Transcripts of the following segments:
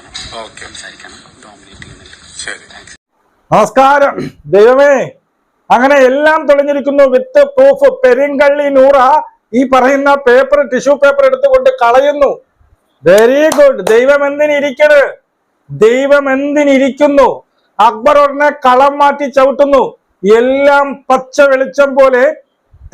സംസാരിക്കണം. ഡോമിനേറ്റ് ശരി. നമസ്കാരം. ദൈവമേ അങ്ങനെ എല്ലാം തെളിഞ്ഞിരിക്കുന്നു. വിത്ത് പ്രൂഫ് പെരിങ്കള്ളി നൂറ ഈ പറയുന്ന പേപ്പർ ടിഷ്യൂ പേപ്പർ എടുത്തുകൊണ്ട് കളയുന്നു. വെരി ഗുഡ് ദൈവം എന്തിനിരിക്കണ്? ദൈവം എന്തിനിരിക്കുന്നു? അക്ബർ ഉടനെ കളം മാറ്റി ചവിട്ടുന്നു. എല്ലാം പച്ച വെളിച്ചം പോലെ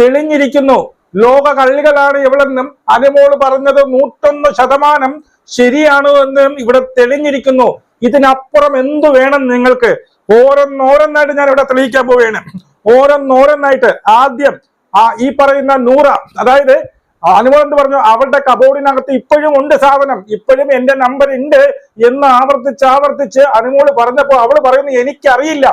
തെളിഞ്ഞിരിക്കുന്നു. ലോക കള്ളികളാണ് ഇവളെന്നും അനുമോൾ പറഞ്ഞത് നൂറ്റൊന്ന് ശതമാനം ശരിയാണ് എന്ന് ഇവിടെ തെളിഞ്ഞിരിക്കുന്നു. ഇതിനപ്പുറം എന്തു വേണം നിങ്ങൾക്ക്? ഓരോന്നോരോന്നായിട്ട് ഞാൻ ഇവിടെ തെളിയിക്കാൻ പോവുകയാണ്. ഓരോന്നോരോന്നായിട്ട് ആദ്യം ആ ഈ പറയുന്ന നൂറ അതായത് അനുമോൾ എന്ത് പറഞ്ഞു? അവളുടെ കബോർഡിനകത്ത് ഇപ്പോഴും ഉണ്ട് സാധനം. ഇപ്പോഴും എന്റെ നമ്പർ ഉണ്ട് എന്ന് ആവർത്തിച്ച് ആവർത്തിച്ച് അനുമോൾ പറഞ്ഞപ്പോ അവൾ പറയുന്നു എനിക്കറിയില്ല.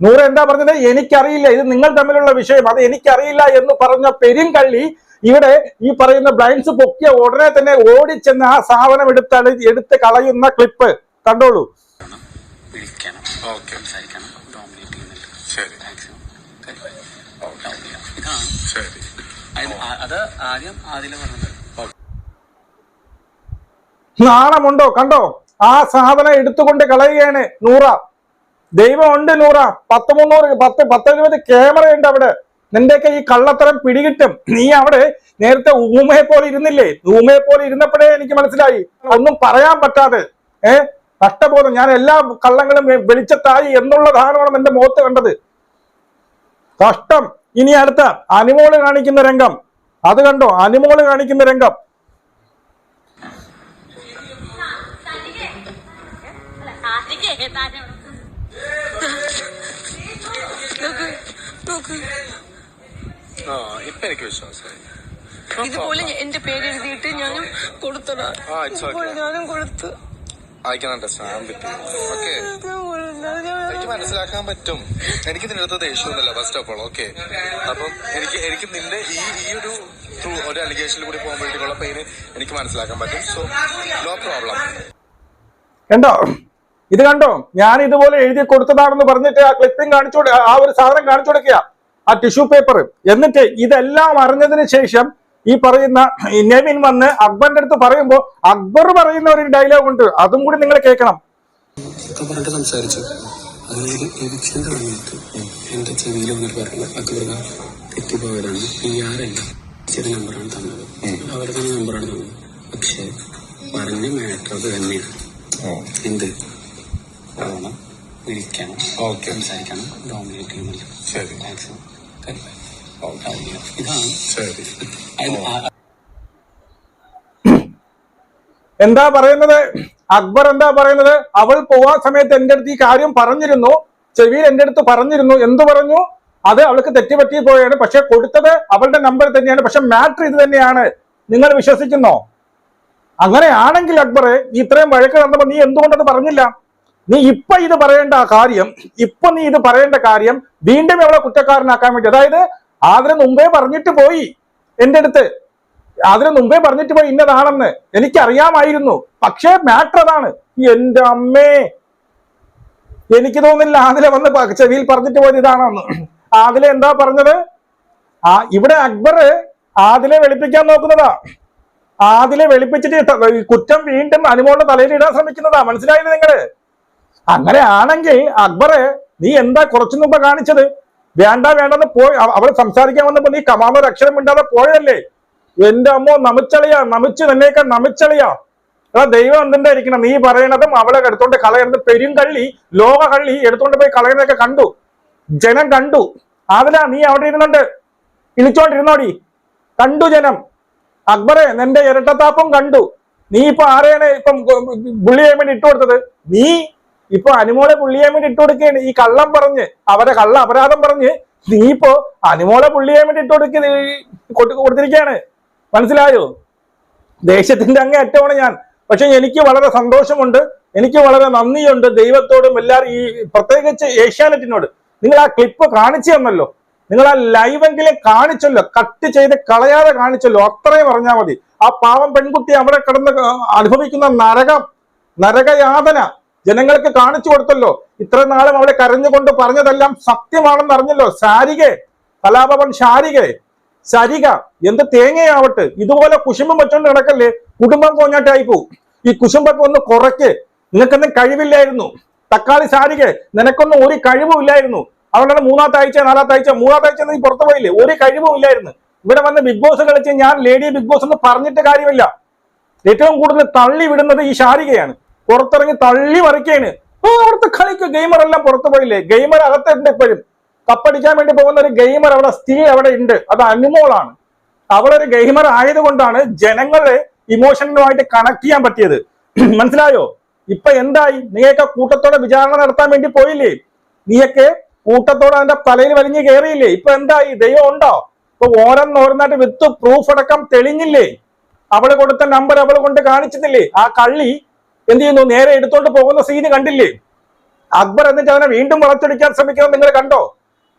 നൂറ് എന്താ പറഞ്ഞത്? എനിക്കറിയില്ല. ഇത് നിങ്ങൾ തമ്മിലുള്ള വിഷയം. അത് എനിക്കറിയില്ല എന്ന് പറഞ്ഞ പെരുങ്കള്ളി ഇവിടെ ഈ പറയുന്ന ബ്ലൈൻഡ്സ് പൊക്കിയ ഉടനെ തന്നെ ഓടിച്ചെന്ന് ആ സാധനം എടുത്ത എടുത്ത് കളയുന്ന ക്ലിപ്പ് കണ്ടോളൂ. വിളിക്കണം. ഓക്കെ സംസാരിക്കണം ഡോമിനേറ്റ് ചെയ്യുന്നില്ല. ശരി. താങ്ക്സ് ഇതാണ് ശരി. അത് ആ- അത് ആദ്യം ആദ്യം പറഞ്ഞത്? നാണമുണ്ടോ? കണ്ടോ? ആ സാധനം എടുത്തുകൊണ്ട് കളയുകയാണ് നൂറ. ദൈവമുണ്ട് നൂറ. പത്ത് മുന്നൂറ് പത്ത് പത്തെഴുപത് ക്യാമറ ഉണ്ട് അവിടെ. നിന്റെയൊക്കെ ഈ കള്ളത്തരം പിടികിട്ടും. നീ അവിടെ നേരത്തെ ഊമയെ പോലെ ഇരുന്നില്ലേ? ഊമയെ പോലെ ഇരുന്നപ്പോഴേ എനിക്ക് മനസ്സിലായി. ഒന്നും പറയാൻ പറ്റാതെ ഏ നഷ്ടബോധം. ഞാൻ എല്ലാ കള്ളങ്ങളും വെളിച്ചത്തായി എന്നുള്ള ധാരണമാണ് എന്റെ മുഖത്ത് കണ്ടത്. കഷ്ടം. ഇനി അടുത്ത അനിമോൾ കാണിക്കുന്ന രംഗം. അത് കണ്ടോ? അനിമോൾ കാണിക്കുന്ന രംഗം. നോക്ക് നോക്ക്. ആ ഇപ്പൊ എനിക്ക് വിശ്വാസമായി ഇതുപോലെ എന്റെ പേര് എഴുതിയിട്ട് ഞാനും കൊടുത്തടാ. ഇതുപോലെ ഞാനും കൊടുത്തു. എനിക്ക് മനസ്സിലാക്കാൻ പറ്റും. എനിക്ക് നിന്റെ അടുത്ത് ദേഷ്യമൊന്നുമില്ല ഫസ്റ്റ് ഓഫ് ഓൾ ഓക്കെ അപ്പം എനിക്ക് എനിക്ക് നിന്റെ ഈ ഈ ഒരു ത്രൂ ഒരു അലിഗേഷനിൽ കൂടി പോകുമ്പോഴത്തേക്കുള്ള പെയിന് എനിക്ക് മനസ്സിലാക്കാൻ പറ്റും. സോ നോ പ്രോബ്ലം കണ്ടോ? ഇത് കണ്ടോ? ഞാൻ ഇതുപോലെ എഴുതി കൊടുത്തതാണെന്ന് പറഞ്ഞിട്ട് ആ ക്ലിപ്പിംഗ് കാണിച്ചു ആ ഒരു സാധനം കാണിച്ചു കൊടുക്കുക ആ ടിഷ്യൂ പേപ്പർ എന്നിട്ട് ഇതെല്ലാം അറിഞ്ഞതിന് ശേഷം ഈ പറയുന്ന നെവിൻ വന്ന് അക്ബറിന്റെ അടുത്ത് പറയുമ്പോ അക്ബർ പറയുന്ന ഒരു ഡയലോഗ് ഉണ്ട്. അതും കൂടി നിങ്ങൾ കേൾക്കണം. സംസാരിച്ചു. അതായത് എവിക്ഷൻ തുടങ്ങിയിട്ട് എന്റെ ചെവിയിൽ വന്നിട്ട് പറഞ്ഞു അക്ബർക തെറ്റിപ്പോയതാണ് ഈ ആരല്ല? ചെറിയ നമ്പറാണ് തന്നത്. അവരുടെ തന്നെ നമ്പറാണ് തന്നത്. പക്ഷെ പറഞ്ഞ മാറ്റർ അത് തന്നെയാണ് എന്ത്? പോകണം വിളിക്കണം ഓക്കെ. സംസാരിക്കണം ഡോമിനേറ്റ് ചെയ്യുന്നില്ല ശരി. എന്താ പറയുന്നത്? അക്ബർ എന്താ പറയുന്നത്? അവൾ പോവാൻ സമയത്ത് എന്റെ അടുത്ത് ഈ കാര്യം പറഞ്ഞിരുന്നു. ചെവിയിൽ എന്റെ അടുത്ത് പറഞ്ഞിരുന്നു. എന്തു പറഞ്ഞു? അത് അവൾക്ക് തെറ്റുപറ്റി പോയാണ്. പക്ഷെ കൊടുത്തത് അവളുടെ നമ്പർ തന്നെയാണ്. പക്ഷെ മാറ്റർ ഇത് തന്നെയാണ്. നിങ്ങൾ വിശ്വസിക്കുന്നോ? അങ്ങനെയാണെങ്കിൽ അക്ബർ ഇത്രയും വഴക്ക് നടന്നപ്പോ നീ എന്തുകൊണ്ടത് പറഞ്ഞില്ല? നീ ഇപ്പൊ ഇത് പറയേണ്ട കാര്യം ഇപ്പൊ നീ ഇത് പറയേണ്ട കാര്യം വീണ്ടും അവളെ കുറ്റക്കാരനാക്കാൻ വേണ്ടി. അതായത് അതിന് മുമ്പേ പറഞ്ഞിട്ട് പോയി. എന്റെ അടുത്ത്. അതിന് മുമ്പേ പറഞ്ഞിട്ട് പോയി ഇന്നതാണെന്ന് എനിക്കറിയാമായിരുന്നു. പക്ഷേ മാറ്റർ അതാണ്. എന്റെ അമ്മേ. എനിക്ക് തോന്നുന്നില്ല ആദിലെ വന്ന് ചെവിയിൽ പറഞ്ഞിട്ട് പോയത് ഇതാണെന്ന്. ആദിലെ എന്താ പറഞ്ഞത്? ആ ഇവിടെ അക്ബർ ആദിലെ വെളുപ്പിക്കാൻ നോക്കുന്നതാ. ആദിലെ വെളുപ്പിച്ചിട്ട് കുറ്റം വീണ്ടും അനുമോളുടെ തലയിൽ ഇടാൻ ശ്രമിക്കുന്നതാ. മനസ്സിലായില്ലേ നിങ്ങൾ? അങ്ങനെ ആണെങ്കിൽ അക്ബറെ നീ എന്താ കുറച്ചു മുമ്പ് കാണിച്ചത്? വേണ്ട വേണ്ടെന്ന് പോയി. അവിടെ സംസാരിക്കാൻ വന്നപ്പോ നീ കമാമ അക്ഷരം മിണ്ടാതെ പോയതല്ലേ? എന്റെ അമ്മോ നമിച്ചളിയാ നമിച്ച് നിന്നേക്കാൻ നമിച്ചളിയാ. എടാ ദൈവം എന്തിന്റെ ഇരിക്കണം നീ പറയണതും അവളെ എടുത്തോണ്ട് കളയരുത് പെരും കള്ളി ലോക കള്ളി എടുത്തോണ്ട് പോയി കളയുന്നതൊക്കെ കണ്ടു. ജനം കണ്ടു. അതിലാ നീ അവിടെ ഇരുന്നുണ്ട് ഇളിച്ചോണ്ടിരുന്നോടി. കണ്ടു ജനം. അക്ബറെ നിന്റെ ഇരട്ടത്താപ്പും കണ്ടു. നീ ഇപ്പൊ ആരെയാണ് ഇപ്പം ബുള്ളി വേണ്ടി ഇട്ടുകൊടുത്തത്? നീ ഇപ്പൊ അനുമോളെ ബുള്ളി ചെയ്യാൻ വേണ്ടി ഇട്ട് കൊടുക്കുകയാണ് ഈ കള്ളം പറഞ്ഞ് അവരെ കള്ള അപരാധം പറഞ്ഞ് നീ ഇപ്പോ അനുമോളെ ബുള്ളി ചെയ്യാൻ വേണ്ടി ഇട്ട് കൊടുക്ക കൊടുത്തിരിക്കുകയാണ് മനസ്സിലായോ? ദേശത്തിന്റെ അങ്ങേ അറ്റമാണ് ഞാൻ. പക്ഷെ എനിക്ക് വളരെ സന്തോഷമുണ്ട്. എനിക്ക് വളരെ നന്ദിയുണ്ട് ദൈവത്തോടും എല്ലാവരും ഈ പ്രത്യേകിച്ച് ഏഷ്യാനെറ്റിനോട്. നിങ്ങൾ ആ ക്ലിപ്പ് കാണിച്ചു തന്നല്ലോ. നിങ്ങൾ ആ ലൈവെങ്കിലും കാണിച്ചല്ലോ. കട്ട് ചെയ്ത് കളയാതെ കാണിച്ചല്ലോ. അത്രയും പറഞ്ഞാൽ മതി. ആ പാവം പെൺകുട്ടി അവിടെ കിടന്ന് അനുഭവിക്കുന്ന നരകം നരകയാതന. ജനങ്ങൾക്ക് കാണിച്ചു കൊടുത്തല്ലോ. ഇത്ര നാളും അവളെ കരഞ്ഞുകൊണ്ട് പറഞ്ഞതെല്ലാം സത്യമാണെന്ന് അറിഞ്ഞല്ലോ. സാരികെ കലാഭവൻ ശാരികെ സരിക എന്ത് തേങ്ങയാവട്ടെ. ഇതുപോലെ കുശുമ്പം വെച്ചോണ്ട് കിടക്കല്ലേ കുടുംബം കോഞ്ഞാട്ടായി പോവും. ഈ കുശുമ്പൊക്കെ ഒന്ന് കുറയ്ക്ക്. നിനക്കൊന്നും കഴിവില്ലായിരുന്നു. തക്കാളി സാരിക നിനക്കൊന്നും ഒരു കഴിവും ഇല്ലായിരുന്നു. അതുകൊണ്ടാണ് മൂന്നാമത്തെ ആഴ്ച നാലാമത്തെ ആഴ്ച മൂന്നാമത്തെ ആഴ്ച നീ പുറത്തു പോയില്ലേ? ഒരു കഴിവും ഇല്ലായിരുന്നു. ഇവിടെ വന്ന് ബിഗ് ബോസ് കളിച്ച് ഞാൻ ലേഡി ബിഗ് ബോസ് എന്ന് പറഞ്ഞിട്ട് കാര്യമില്ല. ഏറ്റവും കൂടുതൽ തള്ളി വിടുന്നത് ഈ ശാരികയാണ്. പുറത്തിറങ്ങി തള്ളി മറിക്കാണ്. അവിടുത്തെ കളിക്ക് ഗെയിമർ എല്ലാം പുറത്തു പോയില്ലേ? ഗെയിമർ അകത്തുണ്ട് ഇപ്പോഴും കപ്പടിക്കാൻ വേണ്ടി പോകുന്ന ഒരു ഗെയിമർ അവിടെ സ്ത്രീ അവിടെ ഉണ്ട്. അത് അനുമോളാണ്. അവളൊരു ഗെയിമർ ആയതുകൊണ്ടാണ് ജനങ്ങളെ ഇമോഷനുമായിട്ട് കണക്ട് ചെയ്യാൻ പറ്റിയത്. മനസ്സിലായോ? ഇപ്പൊ എന്തായി? നീയൊക്കെ കൂട്ടത്തോടെ വിചാരണ നടത്താൻ വേണ്ടി പോയില്ലേ? നീയൊക്കെ കൂട്ടത്തോടെ അതിന്റെ തലയിൽ വലിഞ്ഞു കയറിയില്ലേ ഇപ്പൊ എന്തായി? ദൈവം ഉണ്ടോ? ഇപ്പൊ ഓരോന്നോരോന്നായിട്ട് വിത്ത് പ്രൂഫ് അടക്കം തെളിഞ്ഞില്ലേ? അവൾ കൊടുത്ത നമ്പർ അവൾ കൊണ്ട് കാണിച്ചിട്ടില്ലേ? ആ കള്ളി എന്ത് ചെയ്യുന്നു? നേരെ എടുത്തോണ്ട് പോകുന്ന സീന് കണ്ടില്ലേ? അക്ബർ എന്നിട്ട് അവനെ വീണ്ടും വളച്ചൊടിക്കാൻ ശ്രമിക്കുന്നത് നിങ്ങൾ കണ്ടോ?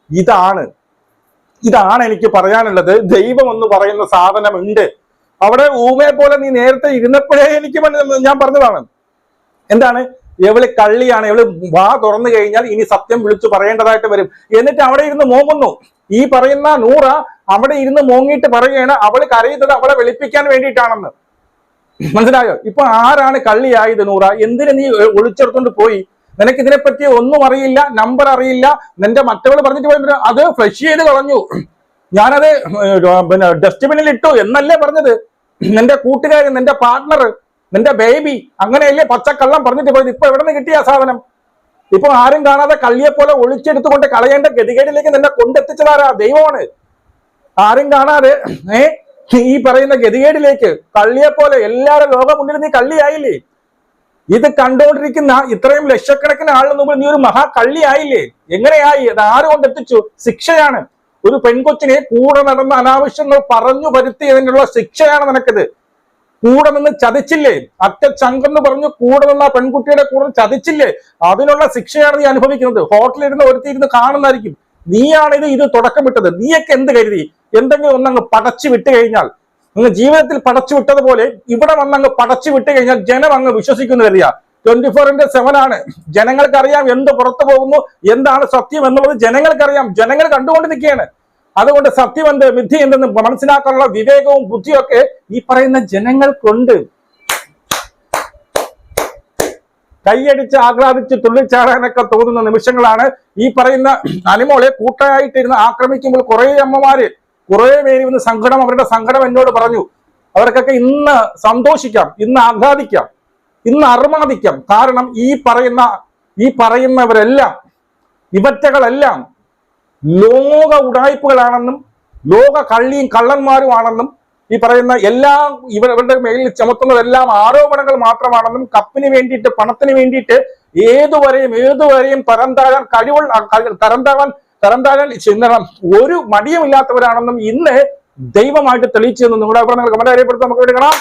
ഇതാണ്. ഇതാണ് എനിക്ക് പറയാനുള്ളത്. ദൈവം എന്ന് പറയുന്ന സാധനം ഉണ്ട് അവിടെ ഊമയെ പോലെ നീ നേരത്തെ ഇരുന്നപ്പോഴേ എനിക്ക് ഞാൻ പറഞ്ഞതാണ്. എന്താണ്? എവൾ കള്ളിയാണ് എവൾ വാ തുറന്നു കഴിഞ്ഞാൽ ഇനി സത്യം വിളിച്ചു പറയേണ്ടതായിട്ട് വരും. എന്നിട്ട് അവിടെ ഇരുന്ന് മോങ്ങുന്നു. ഈ പറയുന്ന നൂറ അവിടെ ഇരുന്ന് മോങ്ങിയിട്ട് പറയുകയാണ് അവൾ കരയുന്നത് അവളെ വെളുപ്പിക്കാൻ വേണ്ടിയിട്ടാണെന്ന്. മനസ്സിലായോ? ഇപ്പൊ ആരാണ് കള്ളിയായത് നൂറ? എന്തിനു നീ ഒളിച്ചെടുത്തോണ്ട് പോയി? നിനക്ക് ഇതിനെപ്പറ്റി ഒന്നും അറിയില്ല നമ്പർ അറിയില്ല നിന്റെ മറ്റവൾ പറഞ്ഞിട്ട് പോയി അത് ഫ്ലഷ് ചെയ്ത് കളഞ്ഞു. ഞാനത് പിന്നെ ഡസ്റ്റ്ബിനിൽ ഇട്ടു എന്നല്ലേ പറഞ്ഞത്? നിന്റെ കൂട്ടുകാരൻ നിന്റെ പാർട്ട്ണർ നിന്റെ ബേബി അങ്ങനെയല്ലേ പച്ചക്കള്ളം പറഞ്ഞിട്ട് പോയത്? ഇപ്പൊ എവിടെ നിന്ന് കിട്ടിയ സാധനം? ഇപ്പൊ ആരും കാണാതെ കള്ളിയെ പോലെ ഒളിച്ചെടുത്തുകൊണ്ട് കളയേണ്ട ഗതികേടിലേക്ക് നിന്നെ കൊണ്ടെത്തിച്ചതാരാ? ദൈവമാണ്. ആരും കാണാതെ ഏ ഈ പറയുന്ന ഗതികേടിലേക്ക് കള്ളിയെ പോലെ എല്ലാവരും ലോകം മുന്നിൽ നീ കള്ളിയായില്ലേ? ഇത് കണ്ടുകൊണ്ടിരിക്കുന്ന ഇത്രയും ലക്ഷക്കണക്കിന് ആളുടെ മുമ്പിൽ നീ ഒരു മഹാ കള്ളിയായില്ലേ എങ്ങനെയായി? അത് ആര് കൊണ്ടെത്തിച്ചു ശിക്ഷയാണ്. ഒരു പെൺകൊച്ചിനെ കൂടെ നടന്ന അനാവശ്യങ്ങൾ പറഞ്ഞു വരുത്തിയതിനുള്ള ശിക്ഷയാണ് നിനക്കിത്. കൂടെ നിന്ന് ചതിച്ചില്ലേ? അറ്റ ചങ്കെന്ന് പറഞ്ഞു കൂടെ നിന്ന് ആ പെൺകുട്ടിയുടെ കൂടെ ചതിച്ചില്ലേ? അതിനുള്ള ശിക്ഷയാണ് നീ അനുഭവിക്കുന്നത്. ഹോട്ടലിരുന്ന് ഒരുത്തിയിരുന്ന് കാണുന്നതായിരിക്കും. നീയാണ് ഇത് തുടക്കമിട്ടത്. നീയൊക്കെ എന്ത് കരുതി? എന്തെങ്കിലും ഒന്നങ്ങ് പടച്ചു വിട്ട് കഴിഞ്ഞാൽ അങ്ങ് ജീവിതത്തിൽ പടച്ചു വിട്ടതുപോലെ ഇവിടെ വന്നങ്ങ് പടച്ചു വിട്ട് കഴിഞ്ഞാൽ ജനം അങ്ങ് വിശ്വസിക്കുന്നു കരുതിയ. ട്വന്റി ഫോർ ഇന്റു സെവൻ ആണ് ജനങ്ങൾക്കറിയാം എന്ത് പുറത്തു പോകുന്നു എന്താണ് സത്യം എന്നുള്ളത് ജനങ്ങൾക്കറിയാം. ജനങ്ങൾ കണ്ടുകൊണ്ട് നിൽക്കുകയാണ് അതുകൊണ്ട് സത്യം എന്ത് മിഥ്യ എന്തെന്ന് മനസ്സിലാക്കാനുള്ള വിവേകവും ബുദ്ധിയും ഒക്കെ ഈ പറയുന്ന ജനങ്ങൾക്കുണ്ട്. കൈയടിച്ച് ആഹ്ലാദിച്ച് തുള്ളിച്ചാടാനൊക്കെ തോന്നുന്ന നിമിഷങ്ങളാണ് ഈ പറയുന്ന അനിമോളെ കൂട്ടായിട്ടിരുന്ന് ആക്രമിക്കുമ്പോൾ കുറെ അമ്മമാര് കുറെ പേര് ഇന്ന് സങ്കടം അവരുടെ സങ്കടം എന്നോട് പറഞ്ഞു. അവർക്കൊക്കെ ഇന്ന് സന്തോഷിക്കാം ഇന്ന് ആഹ്ലാദിക്കാം ഇന്ന് അർമാദിക്കാം. കാരണം ഈ പറയുന്ന ഈ പറയുന്നവരെല്ലാം ഇവറ്റകളെല്ലാം ലോക ഉടായ്പകളാണെന്നും ലോക കള്ളിയും കള്ളന്മാരുമാണെന്നും ഈ പറയുന്ന എല്ലാ ഇവരുടെ മേലിൽ ചുമത്തുന്നതെല്ലാം ആരോപണങ്ങൾ മാത്രമാണെന്നും കപ്പിന് വേണ്ടിയിട്ട് പണത്തിന് വേണ്ടിയിട്ട് ഏതുവരെയും ഏതുവരെയും തരം താഴാൻ കഴിവുള്ള കഴി- തരം താഴാൻ തരം താഴാൻ ചിന്തണം ഒരു മടിയുമില്ലാത്തവരാണെന്നും ഇന്ന് ദൈവമായിട്ട് തെളിയിച്ചു നിങ്ങളുടെ അഭിപ്രായങ്ങൾ കമന്റ് അറിയപ്പെടുത്താൻ നമുക്ക് വേണ്ടി കാണാം.